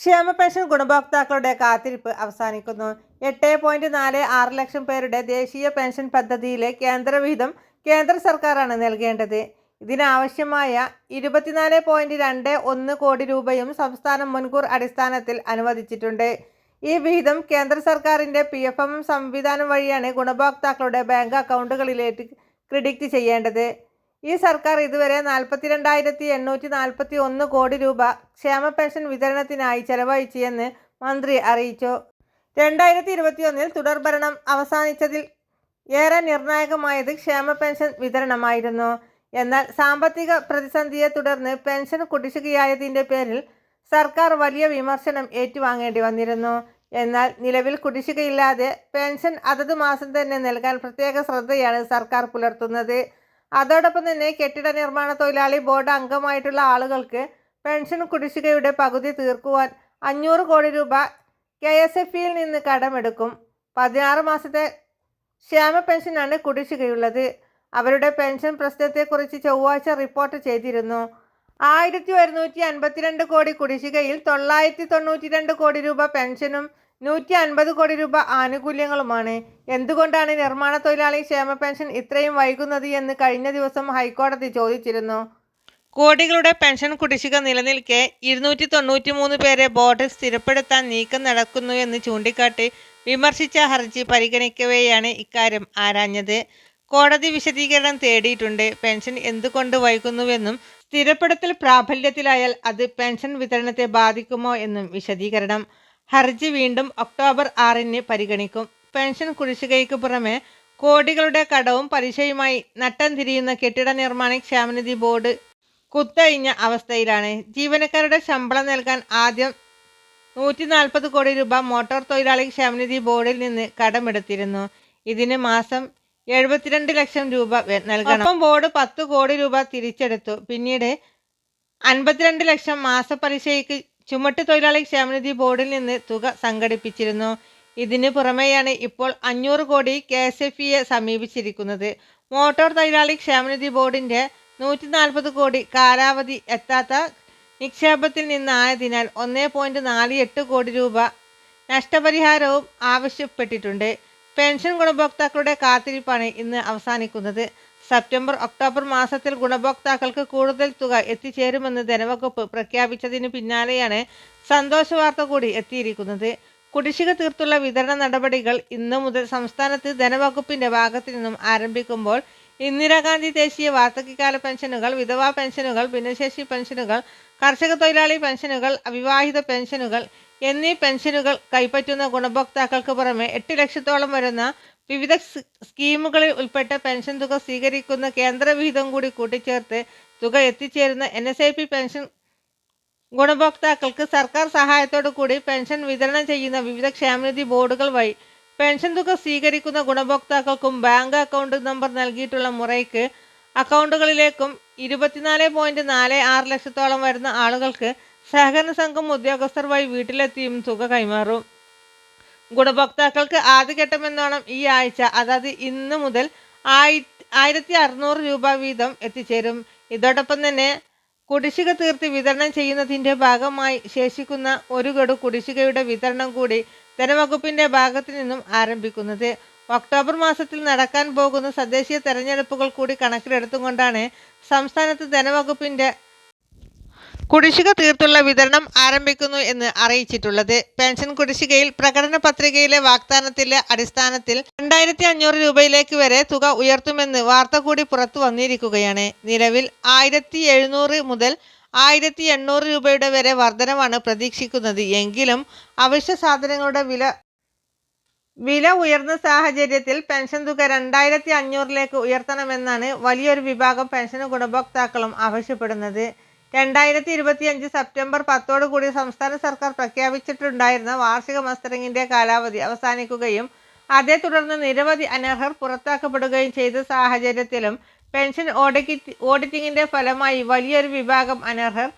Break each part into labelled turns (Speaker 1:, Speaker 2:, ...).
Speaker 1: ക്ഷേമ പെൻഷൻ ഗുണഭോക്താക്കളുടെ കാത്തിരിപ്പ് അവസാനിക്കുന്നു. എട്ട് പോയിന്റ് നാല് ആറ് ലക്ഷം പേരുടെ ദേശീയ പെൻഷൻ പദ്ധതിയിലെ കേന്ദ്രവിഹിതം കേന്ദ്ര സർക്കാരാണ് നൽകേണ്ടത്. ഇതിനാവശ്യമായ ഇരുപത്തിനാല് പോയിന്റ് രണ്ട് ഒന്ന് കോടി രൂപയും സംസ്ഥാനം മുൻകൂർ അടിസ്ഥാനത്തിൽ അനുവദിച്ചിട്ടുണ്ട്. ഈ വിഹിതം കേന്ദ്ര സർക്കാരിന്റെ പി എഫ് എം സംവിധാനം വഴിയാണ് ഗുണഭോക്താക്കളുടെ ബാങ്ക് അക്കൗണ്ടുകളിലേക്ക് ക്രെഡിറ്റ് ചെയ്യേണ്ടത്. ഈ സർക്കാർ ഇതുവരെ നാൽപ്പത്തിരണ്ടായിരത്തി എണ്ണൂറ്റി നാൽപ്പത്തി ഒന്ന് കോടി രൂപ ക്ഷേമ പെൻഷൻ വിതരണത്തിനായി ചെലവഴിച്ചെന്ന് മന്ത്രി അറിയിച്ചു. രണ്ടായിരത്തി ഇരുപത്തിയൊന്നിൽ തുടർഭരണം അവസാനിച്ചതിൽ ഏറെ നിർണായകമായത് ക്ഷേമ പെൻഷൻ വിതരണമായിരുന്നു. എന്നാൽ സാമ്പത്തിക പ്രതിസന്ധിയെ തുടർന്ന് പെൻഷൻ കുടിശ്ശികയായതിന്റെ പേരിൽ സർക്കാർ വലിയ വിമർശനം ഏറ്റുവാങ്ങേണ്ടി വന്നിരുന്നു. എന്നാൽ നിലവിൽ കുടിശ്ശികയില്ലാതെ പെൻഷൻ അതത് മാസം തന്നെ നൽകാൻ പ്രത്യേക ശ്രദ്ധയാണ് സർക്കാർ പുലർത്തുന്നത്. അതോടൊപ്പം തന്നെ കെട്ടിട നിർമ്മാണ തൊഴിലാളി ബോർഡ് അംഗമായിട്ടുള്ള ആളുകൾക്ക് പെൻഷൻ കുടിശ്ശികയുടെ പകുതി തീർക്കുവാൻ അഞ്ഞൂറ് കോടി രൂപ കെ എസ് എഫ് ഇയിൽ നിന്ന് കടമെടുക്കും. പതിനാറ് മാസത്തെ ക്ഷേമ പെൻഷനാണ് കുടിശ്ശികയുള്ളത്. അവരുടെ പെൻഷൻ പ്രശ്നത്തെക്കുറിച്ച് ചൊവ്വാഴ്ച റിപ്പോർട്ട് ചെയ്തിരുന്നു. ആയിരത്തി ഒരുന്നൂറ്റി അൻപത്തിരണ്ട് കോടി കുടിശ്ശികയിൽ തൊള്ളായിരത്തി തൊണ്ണൂറ്റി രണ്ട് കോടി രൂപ പെൻഷനും നൂറ്റി അൻപത് കോടി രൂപ ആനുകൂല്യങ്ങളുമാണ്. എന്തുകൊണ്ടാണ് നിർമ്മാണ തൊഴിലാളി ക്ഷേമ പെൻഷൻ ഇത്രയും വൈകുന്നത് എന്ന് കഴിഞ്ഞ ദിവസം ഹൈക്കോടതി ചോദിച്ചിരുന്നു. കോടികളുടെ പെൻഷൻ കുടിശ്ശിക നിലനിൽക്കെ ഇരുന്നൂറ്റി തൊണ്ണൂറ്റി മൂന്ന് പേരെ ബോർഡിൽ സ്ഥിരപ്പെടുത്താൻ നീക്കം നടക്കുന്നു എന്ന് ചൂണ്ടിക്കാട്ടി വിമർശിച്ച ഹർജി പരിഗണിക്കവെയാണ് ഇക്കാര്യം ആരാഞ്ഞത്. കോടതി വിശദീകരണം തേടിയിട്ടുണ്ട്. പെൻഷൻ എന്തുകൊണ്ട് വൈകുന്നുവെന്നും സ്ഥിരപ്പെടുത്തൽ പ്രാബല്യത്തിലായാൽ അത് പെൻഷൻ വിതരണത്തെ ബാധിക്കുമോ എന്നും വിശദീകരണം. ഹർജി വീണ്ടും ഒക്ടോബർ ആറിന് പരിഗണിക്കും. പെൻഷൻ കുടിശ്ശികയ്ക്ക് പുറമെ കോടികളുടെ കടവും പലിശയുമായി നട്ടം തിരിയുന്ന കെട്ടിട നിർമ്മാണ ക്ഷേമനിധി ബോർഡ് കുത്തഴിഞ്ഞ അവസ്ഥയിലാണ്. ജീവനക്കാരുടെ ശമ്പളം നൽകാൻ ആദ്യം നൂറ്റി നാൽപ്പത് കോടി രൂപ മോട്ടോർ തൊഴിലാളി ക്ഷേമനിധി ബോർഡിൽ നിന്ന് കടമെടുത്തിരുന്നു. ഇതിന് മാസം എഴുപത്തിരണ്ട് ലക്ഷം രൂപ നൽകണം. ഒപ്പം ബോർഡ് പത്ത് കോടി രൂപ തിരിച്ചെടുത്തു. പിന്നീട് അൻപത്തിരണ്ട് ലക്ഷം മാസപ്പലിശയ്ക്ക് ചുമട്ട് തൊഴിലാളി ക്ഷേമനിധി ബോർഡിൽ നിന്ന് തുക സംഘടിപ്പിച്ചിരുന്നു. ഇതിന് പുറമെയാണ് ഇപ്പോൾ അഞ്ഞൂറ് കോടി കെ എസ് എഫ് ഇയെ സമീപിച്ചിരിക്കുന്നത്. മോട്ടോർ തൊഴിലാളി ക്ഷേമനിധി ബോർഡിന്റെ നൂറ്റി നാൽപ്പത് കോടി കാലാവധി എത്താത്ത നിക്ഷേപത്തിൽ നിന്നായതിനാൽ ഒന്നേ പോയിന്റ് നാല് എട്ട് കോടി രൂപ നഷ്ടപരിഹാരവും ആവശ്യപ്പെട്ടിട്ടുണ്ട്. പെൻഷൻ ഗുണഭോക്താക്കളുടെ കാത്തിരിപ്പാണ് ഇന്ന് അവസാനിക്കുന്നത്. സെപ്റ്റംബർ ഒക്ടോബർ മാസത്തിൽ ഗുണഭോക്താക്കൾക്ക് കൂടുതൽ തുക എത്തിച്ചേരുമെന്ന് ധനവകുപ്പ് പ്രഖ്യാപിച്ചതിന് പിന്നാലെയാണ് സന്തോഷ വാർത്ത കൂടി എത്തിയിരിക്കുന്നത്. കുടിശ്ശിക തീർത്തുള്ള വിതരണ നടപടികൾ ഇന്നു മുതൽ സംസ്ഥാനത്ത് ധനവകുപ്പിന്റെ ഭാഗത്തു നിന്നും ആരംഭിക്കുമ്പോൾ ഇന്ദിരാഗാന്ധി ദേശീയ വാർദ്ധക്യകാല പെൻഷനുകൾ വിധവാ പെൻഷനുകൾ ഭിന്നശേഷി പെൻഷനുകൾ കർഷക തൊഴിലാളി പെൻഷനുകൾ അവിവാഹിത പെൻഷനുകൾ എന്നീ പെൻഷനുകൾ കൈപ്പറ്റുന്ന ഗുണഭോക്താക്കൾക്ക് പുറമെ എട്ട് ലക്ഷത്തോളം വരുന്ന വിവിധ സ്കീമുകളിൽ ഉൾപ്പെട്ട പെൻഷൻ തുക സ്വീകരിക്കുന്ന കേന്ദ്ര വിഹിതം കൂടി കൂട്ടിച്ചേർത്ത് തുക എത്തിച്ചേരുന്ന N S I P pension ഗുണഭോക്താക്കൾക്ക് സർക്കാർ സഹായത്തോടു കൂടി പെൻഷൻ വിതരണം ചെയ്യുന്ന വിവിധ ക്ഷേമനിധി ബോർഡുകൾ വഴി പെൻഷൻ തുക സ്വീകരിക്കുന്ന ഗുണഭോക്താക്കൾക്കും ബാങ്ക് അക്കൗണ്ട് നമ്പർ നൽകിയിട്ടുള്ള മുറയ്ക്ക് അക്കൗണ്ടുകളിലേക്കും ഇരുപത്തിനാല് പോയിന്റ് നാല് ആറ് ലക്ഷത്തോളം വരുന്ന ആളുകൾക്ക് സഹകരണ സംഘം ഉദ്യോഗസ്ഥർ വഴി വീട്ടിലെത്തിയും തുക കൈമാറും. ഗുണഭോക്താക്കൾക്ക് ആദ്യഘട്ടമെന്നോണം ഈ ആഴ്ച അതായത് ഇന്ന് മുതൽ ആയി ആയിരത്തി അറുന്നൂറ് രൂപ വീതം എത്തിച്ചേരും. ഇതോടൊപ്പം തന്നെ കുടിശ്ശിക തീർത്ത് വിതരണം ചെയ്യുന്നതിന്റെ ഭാഗമായി ശേഷിക്കുന്ന ഒരു ഗഡു കുടിശ്ശികയുടെ വിതരണം കൂടി ധനവകുപ്പിന്റെ ഭാഗത്തു നിന്നും ആരംഭിക്കുന്നത്. ഒക്ടോബർ മാസത്തിൽ നടക്കാൻ പോകുന്ന തദ്ദേശീയ തെരഞ്ഞെടുപ്പുകൾ കൂടി കണക്കിലെടുത്തുകൊണ്ടാണ് സംസ്ഥാനത്ത് ധനവകുപ്പിന്റെ കുടിശ്ശിക തീർത്തുള്ള വിതരണം ആരംഭിക്കുന്നു എന്ന് അറിയിച്ചിട്ടുള്ളത്. പെൻഷൻ കുടിശ്ശികയിൽ പ്രകടന പത്രികയിലെ വാഗ്ദാനത്തിലെ അടിസ്ഥാനത്തിൽ രണ്ടായിരത്തി അഞ്ഞൂറ് രൂപയിലേക്ക് വരെ തുക ഉയർത്തുമെന്ന് വാർത്ത കൂടി പുറത്തു വന്നിരിക്കുകയാണ്. നിലവിൽ ആയിരത്തി എഴുന്നൂറ് മുതൽ ആയിരത്തി എണ്ണൂറ് രൂപയുടെ വരെ വർധനമാണ് പ്രതീക്ഷിക്കുന്നത്. എങ്കിലും അവശ്യ സാധനങ്ങളുടെ വില വില ഉയർന്ന സാഹചര്യത്തിൽ പെൻഷൻ തുക രണ്ടായിരത്തി അഞ്ഞൂറിലേക്ക് ഉയർത്തണമെന്നാണ് വലിയൊരു വിഭാഗം പെൻഷൻ ഗുണഭോക്താക്കളും ആവശ്യപ്പെടുന്നത്. രണ്ടായിരത്തി ഇരുപത്തിയഞ്ച് സെപ്റ്റംബർ പത്തോടു കൂടി സംസ്ഥാന സർക്കാർ പ്രഖ്യാപിച്ചിട്ടുണ്ടായിരുന്ന വാർഷിക മസ്റ്ററിംഗിന്റെ കാലാവധി അവസാനിക്കുകയും അതേ തുടർന്ന് നിരവധി അനർഹർ പുറത്താക്കപ്പെടുകയും ചെയ്ത സാഹചര്യത്തിലും പെൻഷൻ ഓഡിറ്റ് ഓഡിറ്റിംഗിന്റെ ഫലമായി വലിയൊരു വിഭാഗം അനർഹർ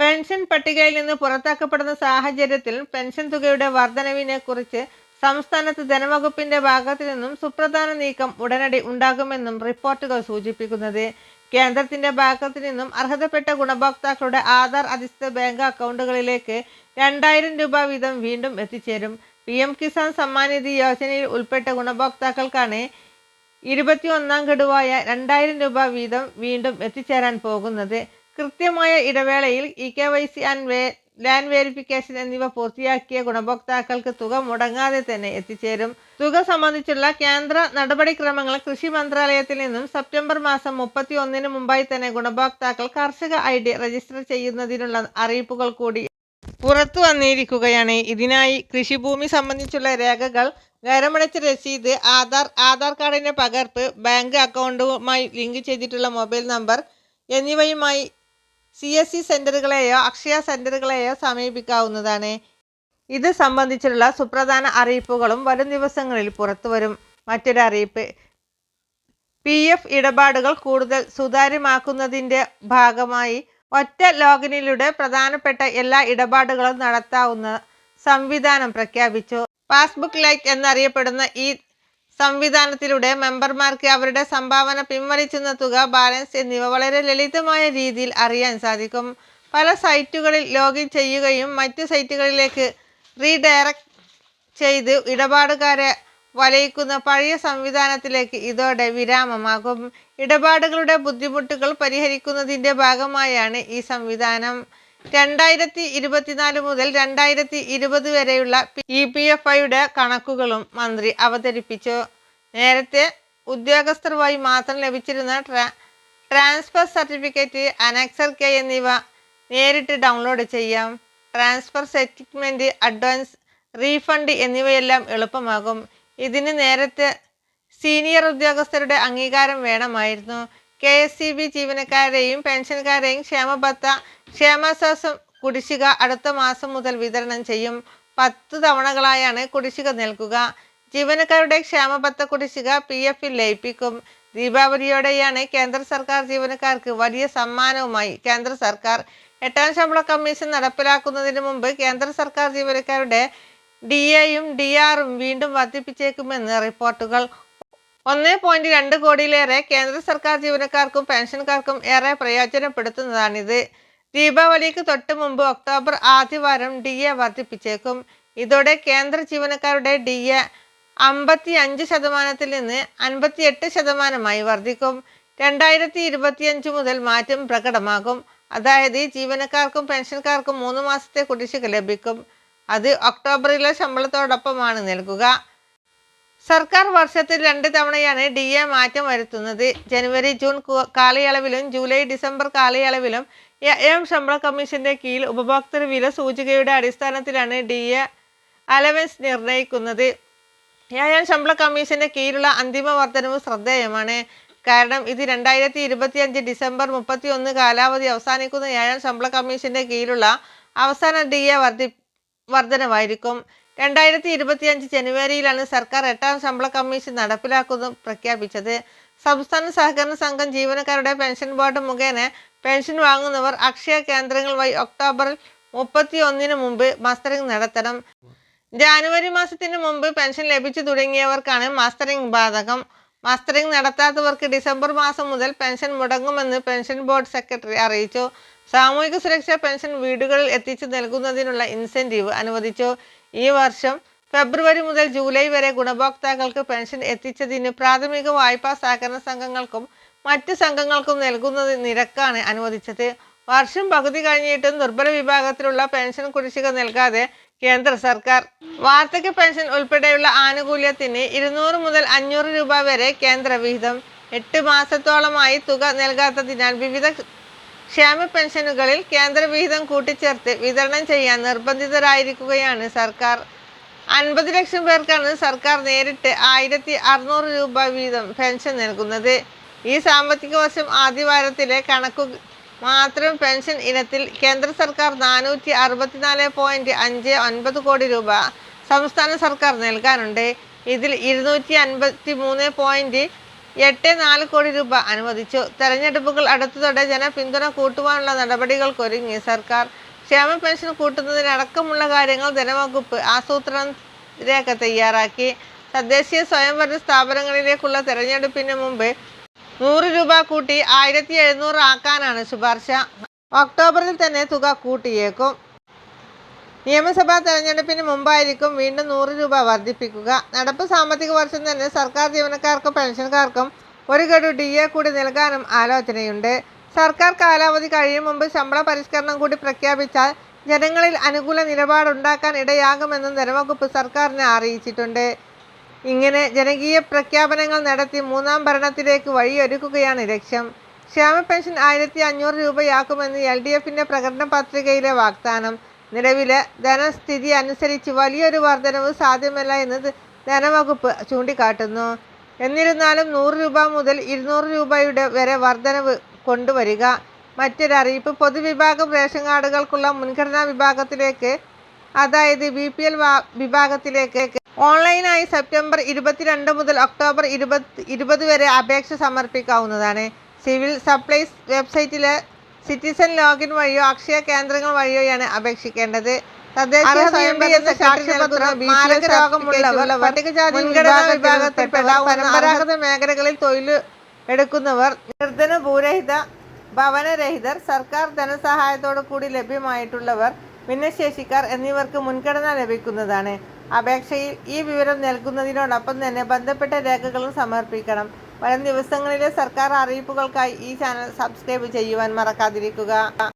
Speaker 1: പെൻഷൻ പട്ടികയിൽ നിന്ന് പുറത്താക്കപ്പെടുന്ന സാഹചര്യത്തിൽ പെൻഷൻ തുകയുടെ വർധനവിനെ കുറിച്ച് സംസ്ഥാനത്ത് ധനവകുപ്പിന്റെ ഭാഗത്തു നിന്നും സുപ്രധാന നീക്കം ഉടനടി ഉണ്ടാകുമെന്നും റിപ്പോർട്ടുകൾ സൂചിപ്പിക്കുന്നത്. കേന്ദ്രത്തിന്റെ ഭാഗത്തു നിന്നും അർഹതപ്പെട്ട ഗുണഭോക്താക്കളുടെ ആധാർ അധിഷ്ഠിത ബാങ്ക് അക്കൗണ്ടുകളിലേക്ക് രണ്ടായിരം രൂപ വീതം വീണ്ടും എത്തിച്ചേരും. പി എം കിസാൻ സമ്മാൻ നിധി യോജനയിൽ ഉൾപ്പെട്ട ഗുണഭോക്താക്കൾക്കാണ് ഇരുപത്തി ഒന്നാം ഗഡുവായ രണ്ടായിരം രൂപ വീതം വീണ്ടും എത്തിച്ചേരാൻ പോകുന്നത്. കൃത്യമായ ഇടവേളയിൽ e K Y C and way land verification എന്നിവ പൂർത്തിയാക്കിയ ഗുണഭോക്താക്കൾക്ക് തുക മുടങ്ങാതെ തന്നെ എത്തിച്ചേരും. തുക സംബന്ധിച്ചുള്ള കേന്ദ്ര നടപടിക്രമങ്ങൾ കൃഷി മന്ത്രാലയത്തിൽ നിന്നും സെപ്റ്റംബർ മാസം മുപ്പത്തി ഒന്നിന് മുമ്പായി തന്നെ ഗുണഭോക്താക്കൾ കർഷക ഐ ഡി രജിസ്റ്റർ ചെയ്യുന്നതിനുള്ള അറിയിപ്പുകൾ കൂടി പുറത്തു വന്നിരിക്കുകയാണ്. ഇതിനായി കൃഷിഭൂമി സംബന്ധിച്ചുള്ള രേഖകൾ ഗരമടച്ച രസീത് ആധാർ ആധാർ കാർഡിന്റെ പകർപ്പ് ബാങ്ക് അക്കൗണ്ടുമായി ലിങ്ക് ചെയ്തിട്ടുള്ള മൊബൈൽ നമ്പർ എന്നിവയുമായി സി എസ് സി സെന്ററുകളെയോ അക്ഷയ സെന്ററുകളെയോ സമീപിക്കാവുന്നതാണ്. ഇത് സംബന്ധിച്ചുള്ള സുപ്രധാന അറിയിപ്പുകളും വരും ദിവസങ്ങളിൽ പുറത്തുവരും മറ്റൊരു അറിയിപ്പ് പി എഫ് ഇടപാടുകൾ കൂടുതൽ സുതാര്യമാക്കുന്നതിന്റെ ഭാഗമായി ഒറ്റ ലോഗിനിലൂടെ പ്രധാനപ്പെട്ട എല്ലാ ഇടപാടുകളും നടത്താവുന്ന സംവിധാനം പ്രഖ്യാപിച്ചു. പാസ്ബുക്ക് ലൈറ്റ് എന്നറിയപ്പെടുന്ന ഈ സംവിധാനത്തിലൂടെ മെമ്പർമാർക്ക് അവരുടെ സംഭാവന പിൻവലിച്ചുന്ന തുക ബാലൻസ് എന്നിവ വളരെ ലളിതമായ രീതിയിൽ അറിയാൻ സാധിക്കും. പല സൈറ്റുകളിൽ ലോഗിൻ ചെയ്യുകയും മറ്റ് സൈറ്റുകളിലേക്ക് റീഡയറക്റ്റ് ചെയ്ത് ഇടപാടുകാരെ വലയിക്കുന്ന പഴയ സംവിധാനത്തിലേക്ക് ഇതോടെ വിരാമമാകും. ഇടപാടുകളുടെ ബുദ്ധിമുട്ടുകൾ പരിഹരിക്കുന്നതിന്റെ ഭാഗമായാണ് ഈ സംവിധാനം. രണ്ടായിരത്തി ഇരുപത്തിനാല് മുതൽ രണ്ടായിരത്തി ഇരുപത് വരെയുള്ള ഇ പി എഫ് ഐയുടെ കണക്കുകളും മന്ത്രി അവതരിപ്പിച്ചു. നേരത്തെ ഉദ്യോഗസ്ഥർ വഴി മാത്രം ലഭിച്ചിരുന്ന ട്രാ ട്രാൻസ്ഫർ സർട്ടിഫിക്കറ്റ് അനക്സർ കെ എന്നിവ നേരിട്ട് ഡൗൺലോഡ് ചെയ്യാം. ട്രാൻസ്ഫർ സെറ്റിൽമെന്റ് അഡ്വാൻസ് റീഫണ്ട് എന്നിവയെല്ലാം എളുപ്പമാകും. ഇതിന് നേരത്തെ സീനിയർ ഉദ്യോഗസ്ഥരുടെ അംഗീകാരം വേണമായിരുന്നു. കെ എസ് സി ബി ജീവനക്കാരെയും പെൻഷൻകാരെയും ക്ഷേമബത്ത ക്ഷേമാശ്വാസം കുടിശ്ശിക അടുത്ത മാസം മുതൽ വിതരണം ചെയ്യും. പത്ത് തവണകളായാണ് കുടിശ്ശിക നൽകുക. ജീവനക്കാരുടെ ക്ഷേമബത്ത കുടിശ്ശിക പി എഫിൽ ലയിപ്പിക്കും. ദീപാവലിയോടെയാണ് കേന്ദ്ര സർക്കാർ ജീവനക്കാർക്ക് വലിയ സമ്മാനവുമായി കേന്ദ്ര സർക്കാർ എട്ടാം ശമ്പള കമ്മീഷൻ നടപ്പിലാക്കുന്നതിന് മുമ്പ് കേന്ദ്ര സർക്കാർ ജീവനക്കാരുടെ ഡി എയും ഡി ആറും വീണ്ടും വർദ്ധിപ്പിച്ചേക്കുമെന്ന് റിപ്പോർട്ടുകൾ. ഒന്ന് പോയിന്റ് രണ്ട് കോടിയിലേറെ കേന്ദ്ര സർക്കാർ ജീവനക്കാർക്കും പെൻഷൻകാർക്കും ഏറെ പ്രയോജനപ്പെടുത്തുന്നതാണിത്. ദീപാവലിക്ക് തൊട്ട് മുമ്പ് ഒക്ടോബർ ആദ്യവാരം ഡി എ വർദ്ധിപ്പിച്ചേക്കും. ഇതോടെ കേന്ദ്ര ജീവനക്കാരുടെ ഡി എ അമ്പത്തി അഞ്ച് ശതമാനത്തിൽ നിന്ന് അൻപത്തിയെട്ട് ശതമാനമായി വർദ്ധിക്കും. രണ്ടായിരത്തി ഇരുപത്തിയഞ്ച് മുതൽ മാറ്റം പ്രകടമാകും. അതായത് ജീവനക്കാർക്കും പെൻഷൻകാർക്കും മൂന്ന് മാസത്തെ കുടിശ്ശിക ലഭിക്കും. അത് ഒക്ടോബറിലെ ശമ്പളത്തോടൊപ്പമാണ് നൽകുക. സർക്കാർ വർഷത്തിൽ രണ്ട് തവണയാണ് ഡി എ മാറ്റം വരുത്തുന്നത്. ജനുവരി ജൂൺ കാലയളവിലും ജൂലൈ ഡിസംബർ കാലയളവിലും എം ശമ്പള കമ്മീഷന്റെ കീഴിൽ ഉപഭോക്തൃ വില സൂചികയുടെ അടിസ്ഥാനത്തിലാണ് ഡി എ അലവൻസ് നിർണയിക്കുന്നത്. ഏഴാം ശമ്പള കമ്മീഷന്റെ കീഴിലുള്ള അന്തിമ വർധനവ് ശ്രദ്ധേയമാണ്. കാരണം ഇത് രണ്ടായിരത്തി ഇരുപത്തിയഞ്ച് ഡിസംബർ മുപ്പത്തി ഒന്ന് കാലാവധി അവസാനിക്കുന്ന ഏഴാം ശമ്പള കമ്മീഷന്റെ കീഴിലുള്ള അവസാന ഡി എ വർദ്ധി വർധനവായിരിക്കും. രണ്ടായിരത്തി ഇരുപത്തിയഞ്ച് ജനുവരിയിലാണ് സർക്കാർ എട്ടാം ശമ്പള കമ്മീഷൻ നടപ്പിലാക്കുന്നു പ്രഖ്യാപിച്ചത്. സംസ്ഥാന സഹകരണ സംഘം ജീവനക്കാരുടെ പെൻഷൻ ബോർഡ് മുഖേന പെൻഷൻ വാങ്ങുന്നവർ അക്ഷയ കേന്ദ്രങ്ങൾ വഴി ഒക്ടോബറിൽ മുപ്പത്തി ഒന്നിന് മുമ്പ് മസ്റ്ററിംഗ് നടത്തണം. ജാനുവരി മാസത്തിന് മുമ്പ് പെൻഷൻ ലഭിച്ചു തുടങ്ങിയവർക്കാണ് മാസ്റ്ററിംഗ് ബാധകം. മാസ്റ്ററിംഗ് നടത്താത്തവർക്ക് ഡിസംബർ മാസം മുതൽ പെൻഷൻ മുടങ്ങുമെന്ന് പെൻഷൻ ബോർഡ് സെക്രട്ടറി അറിയിച്ചു. സാമൂഹിക സുരക്ഷാ പെൻഷൻ വീടുകളിൽ എത്തിച്ചു നൽകുന്നതിനുള്ള ഇൻസെന്റീവ് അനുവദിച്ചു. ഈ വർഷം ഫെബ്രുവരി മുതൽ ജൂലൈ വരെ ഗുണഭോക്താക്കൾക്ക് പെൻഷൻ എത്തിച്ചതിന് പ്രാഥമിക വായ്പാ സഹകരണ സംഘങ്ങൾക്കും മറ്റ് സംഘങ്ങൾക്കും നൽകുന്നത് നിരക്കാണ് അനുവദിച്ചത്. വർഷം പകുതി കഴിഞ്ഞിട്ടും ദുർബല വിഭാഗത്തിലുള്ള പെൻഷൻ കുടിശ്ശിക നൽകാതെ കേന്ദ്ര സർക്കാർ. വാർദ്ധക്യ പെൻഷൻ ഉൾപ്പെടെയുള്ള ആനുകൂല്യത്തിന് ഇരുന്നൂറ് മുതൽ അഞ്ഞൂറ് രൂപ വരെ കേന്ദ്ര വിഹിതം. എട്ട് മാസത്തോളമായി തുക നൽകാത്തതിനാൽ വിവിധ ക്ഷേമ പെൻഷനുകളിൽ കേന്ദ്ര വിഹിതം കൂട്ടിച്ചേർത്ത് വിതരണം ചെയ്യാൻ നിർബന്ധിതരായിരിക്കുകയാണ് സർക്കാർ. അൻപത് ലക്ഷം പേർക്കാണ് സർക്കാർ നേരിട്ട് ആയിരത്തി അറുന്നൂറ് രൂപ വീതം പെൻഷൻ നൽകുന്നത്. ഈ സാമ്പത്തിക വർഷം ആദ്യവാരത്തിലെ കണക്കു മാത്രം പെൻഷൻ ഇനത്തിൽ കേന്ദ്ര സർക്കാർ നാനൂറ്റി അറുപത്തിനാല് പോയിന്റ് അഞ്ച് ഒൻപത് കോടി രൂപ സംസ്ഥാന സർക്കാർ നൽകാനുണ്ട്. ഇതിൽ ഇരുന്നൂറ്റി അൻപത്തി മൂന്ന് പോയിന്റ് എട്ട് നാല് കോടി രൂപ അനുവദിച്ചു. തെരഞ്ഞെടുപ്പുകൾ അടുത്തതോടെ ജനപിന്തുണ കൂട്ടുവാനുള്ള നടപടികൾക്കൊരുങ്ങി സർക്കാർ. ക്ഷേമ പെൻഷൻ കൂട്ടുന്നതിനടക്കമുള്ള കാര്യങ്ങൾ ധനവകുപ്പ് ആസൂത്രണ രേഖ തയ്യാറാക്കി. തദ്ദേശീയ സ്വയംഭരണ സ്ഥാപനങ്ങളിലേക്കുള്ള തെരഞ്ഞെടുപ്പിന് മുമ്പ് നൂറ് രൂപ കൂട്ടി ആയിരത്തി എഴുന്നൂറ് ആക്കാനാണ് ശുപാർശ. ഒക്ടോബറിൽ തന്നെ തുക കൂട്ടിയേക്കും. നിയമസഭാ തെരഞ്ഞെടുപ്പിന് മുമ്പായിരിക്കും വീണ്ടും നൂറ് രൂപ വർദ്ധിപ്പിക്കുക. നടപ്പ് സാമ്പത്തിക വർഷം തന്നെ സർക്കാർ ജീവനക്കാർക്കും പെൻഷൻകാർക്കും ഒരു ഗഡു ഡി എ കൂടി നൽകാനും ആലോചനയുണ്ട്. സർക്കാർ കാലാവധി കഴിയും മുമ്പ് ശമ്പള പരിഷ്കരണം കൂടി പ്രഖ്യാപിച്ചാൽ ജനങ്ങളിൽ അനുകൂല നിലപാടുണ്ടാക്കാൻ ഇടയാകുമെന്നും ധനവകുപ്പ് സർക്കാരിനെ അറിയിച്ചിട്ടുണ്ട്. ഇങ്ങനെ ജനകീയ പ്രഖ്യാപനങ്ങൾ നടത്തി മൂന്നാം ഭരണത്തിലേക്ക് വഴിയൊരുക്കുകയാണ് ലക്ഷ്യം. ക്ഷേമ പെൻഷൻ ആയിരത്തി അഞ്ഞൂറ് രൂപയാക്കുമെന്ന് എൽ ഡി എഫിന്റെ പ്രകടന പത്രികയിലെ വാഗ്ദാനം. നിലവിലെ ധനസ്ഥിതി അനുസരിച്ച് വലിയൊരു വർധനവ് സാധ്യമല്ല എന്ന് ധനവകുപ്പ് ചൂണ്ടിക്കാട്ടുന്നു. എന്നിരുന്നാലും നൂറ് രൂപ മുതൽ ഇരുന്നൂറ് രൂപയുടെ വരെ വർധനവ് കൊണ്ടുവരിക. മറ്റൊരറിയിപ്പ് പൊതുവിഭാഗം റേഷൻ കാർഡുകൾക്കുള്ള മുൻഗണനാ വിഭാഗത്തിലേക്ക് അതായത് ബി പി എൽ വിഭാഗത്തിലേക്ക് ഓൺലൈനായി സെപ്റ്റംബർ ഇരുപത്തിരണ്ട് മുതൽ ഒക്ടോബർ ഇരുപത്തി ഇരുപത് വരെ അപേക്ഷ സമർപ്പിക്കാവുന്നതാണ്. സിവിൽ സപ്ലൈസ് വെബ്സൈറ്റിലെ സിറ്റിസൺ ലോഗിൻ വഴിയോ അക്ഷയ കേന്ദ്രങ്ങൾ വഴിയോയാണ് അപേക്ഷിക്കേണ്ടത്. പരമ്പരാഗത മേഖലകളിൽ തൊഴിൽ എടുക്കുന്നവർ നിർധന ഭൂരഹിത ഭവനരഹിതർ സർക്കാർ ധനസഹായത്തോടു കൂടി ലഭ്യമായിട്ടുള്ളവർ ഭിന്നശേഷിക്കാർ എന്നിവർക്ക് മുൻഗണന ലഭിക്കുന്നതാണ്. അപേക്ഷയിൽ ഈ വിവരം നൽകുന്നതിനോടൊപ്പം തന്നെ ബന്ധപ്പെട്ട രേഖകളും സമർപ്പിക്കണം. വരും ദിവസങ്ങളിലെ സർക്കാർ അറിയിപ്പുകൾക്കായി ഈ ചാനൽ സബ്സ്ക്രൈബ് ചെയ്യുവാൻ മറക്കാതിരിക്കുക.